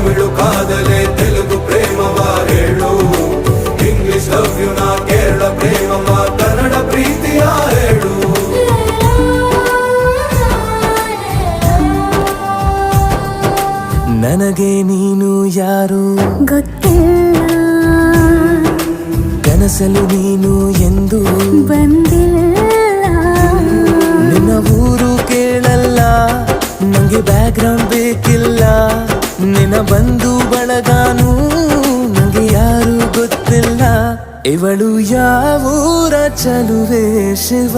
ತಮಿಳು ಕಾದಲೆ ತೆಲುಗು ಪ್ರೇಮ ಹೇಳು. English love you ನಾ ಕೇರಳ ಪ್ರೇಮವ ಕನ್ನಡ ಪ್ರೀತಿಯ ಹೇಳು. ನನಗೆ ನೀನು ಯಾರು? ಗೊತ್ತಿಲ್ಲ. ಕನಸಲು ನೀನು ಎಂದು? ಬಂದಿಲ್ಲ. ನಿನ್ನ ಊರು ಕೇಳಲ್ಲ ನನಗೆ ಬ್ಯಾಕ್ಗ್ರೌಂಡ್ ಬೇಕಿಲ್ಲ. ನಿನ್ನ ಬಂದು ಬಳಗಾನು ನನಗೆ ಯಾರು ಗೊತ್ತಿಲ್ಲ. ಇವಳು ಯಾವೂರ ಚಲುವೆ ಶಿವ?